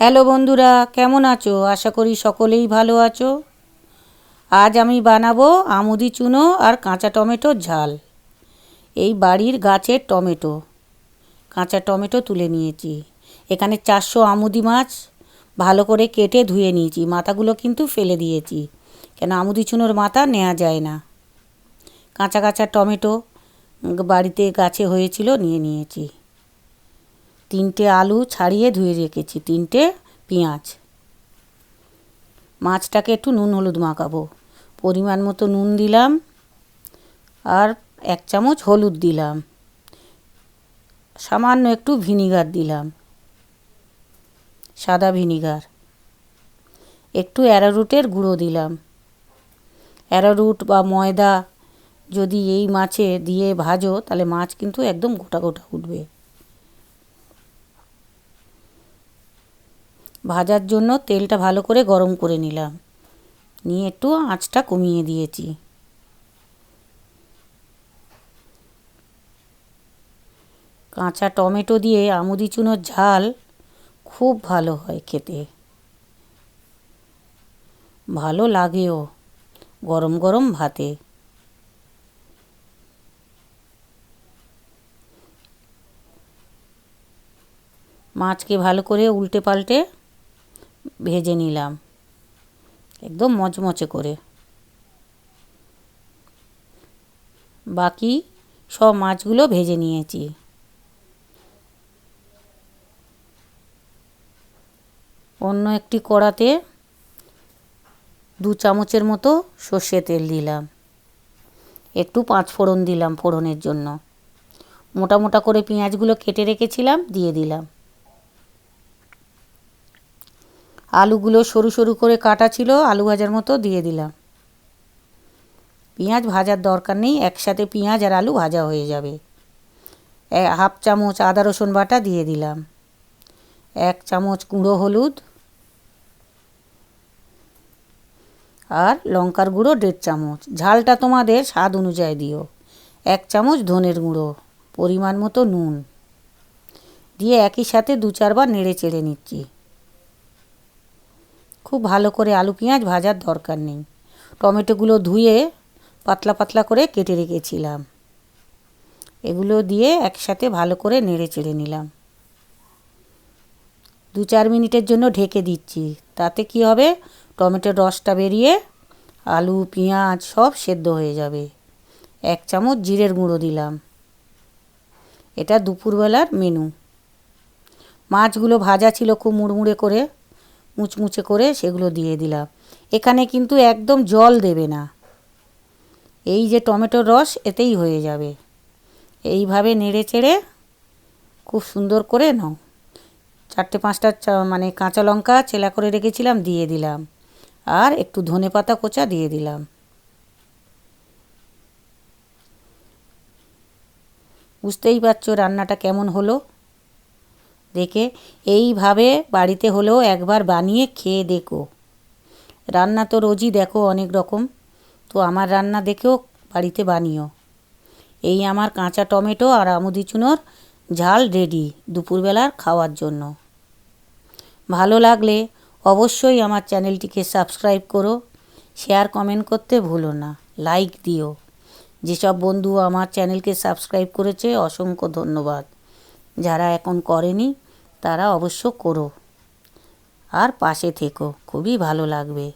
Hello বন্ধুরা, কেমন আছো? আশা করি সকলেই ভালো আছো। আজ আমি বানাবো আমুদি চুনো আর কাঁচা টমেটোর ঝাল। এই বাড়ির গাছের টমেটো। কাঁচা টমেটো তুলে নিয়েছি। এখানে চারশো আমুদি মাছ ভালো করে কেটে ধুয়ে নিয়েছি। মাথাগুলো কিন্তু ফেলে দিয়েছি। কেন আমুদি চুনোর মাথা নেওয়া যায় না। কাঁচা কাঁচা টমেটো বাড়িতে গাছে হয়েছিল, নিয়ে নিয়েছি। তিনটে আলু ছাড়িয়ে ধুয়ে রেখেছি, তিনটে পেঁয়াজ। মাছটাকে একটু নুন হলুদ মাখাবো। পরিমাণ মতো নুন দিলাম আর এক চামচ হলুদ দিলাম। সামান্য একটু ভিনিগার দিলাম, সাদা ভিনিগার। একটু অ্যারারুটের গুঁড়ো দিলাম। অ্যারারুট বা ময়দা যদি এই মাছে দিয়ে ভাজো, তাহলে মাছ কিন্তু একদম গোটা গোটা উঠবে। ভাজার জন্য তেলটা ভালো করে গরম করে নিলাম। নিয়ে একটু আঁচটা কমিয়ে দিয়েছি। কাঁচা টমেটো দিয়ে আমুদি চুনোর ঝাল খুব ভালো হয় খেতে। ভালো লাগেও গরম গরম ভাতে। মাছকে ভালো করে উল্টে পাল্টে ভেজে নিলাম। একদম মচমচে করে। বাকি সব মাছগুলো ভেজে নিয়েছি। অন্য একটি কড়াতে দু চামচের মতো সর্ষে তেল দিলাম। একটু পাঁচ ফোড়ন দিলাম ফোড়নের জন্য। মোটা মোটা করে পেঁয়াজগুলো কেটে রেখেছিলাম, দিয়ে দিলাম। আলুগুলো সরু সরু করে কাটা ছিল, আলু ভাজার মতো দিয়ে দিলাম। পেঁয়াজ ভাজার দরকার নেই, একসাথে পেঁয়াজ আর আলু ভাজা হয়ে যাবে। হাফ চামচ আদা রসুন বাটা দিয়ে দিলাম। এক চামচ গুঁড়ো হলুদ আর লঙ্কার গুঁড়ো দেড় চামচ। ঝালটা তোমাদের স্বাদ অনুযায়ী দিও। এক চামচ ধনের গুঁড়ো, পরিমাণ মতো নুন। দিয়ে একই সাথে দু চারবার নেড়ে চেড়ে নিচ্ছি। খুব ভালো করে আলু পেঁয়াজ ভাজার দরকার নেই। টমেটোগুলো ধুয়ে পাতলা পাতলা করে কেটে রেখেছিলাম। এগুলো দিয়ে একসাথে ভালো করে নেড়ে চেড়ে নিলাম। দু চার মিনিটের জন্য ঢেকে দিচ্ছি। তাতে কি হবে? টমেটোর রসটা বেরিয়ে আলু, পেঁয়াজ সব সেদ্ধ হয়ে যাবে। এক চামচ জিরের গুঁড়ো দিলাম। এটা দুপুরবেলার মেনু। মাছগুলো ভাজা ছিল খুব মুড়মুড়ে করে। মুচমুচে করে সেগুলো দিয়ে দিলাম। এখানে কিন্তু একদম জল দেবে না। এই যে টমেটোর রস, এতেই হয়ে যাবে। এইভাবে নেড়ে চেড়ে খুব সুন্দর করে নাও। চারটে পাঁচটা মানে কাঁচা লঙ্কা চেলা করে রেখেছিলাম, দিয়ে দিলাম। আর একটু ধনে পাতা কোচা দিয়ে দিলাম। বুঝতেই পারছ রান্নাটা কেমন হলো? দেখে, এইভাবে বাড়িতে হলেও একবার বানিয়ে খেয়ে দেখো। রান্না তো রোজই দেখো অনেক রকম। তো আমার রান্না দেখেও বাড়িতে বানিও। এই আমার কাঁচা টমেটো আর আমুদি চুনোর ঝাল রেডি দুপুরবেলার খাওয়ার জন্য। ভালো লাগলে অবশ্যই আমার চ্যানেলটিকে সাবস্ক্রাইব করো শেয়ার কমেন্ট করতে ভুলো না লাইক দিও। যেসব বন্ধু আমার চ্যানেলকে সাবস্ক্রাইব করেছে, অসংখ্য ধন্যবাদ। যারা এখন করেনি তারা অবশ্য করো। আর পাশে থেকো খুবই ভালো লাগবে।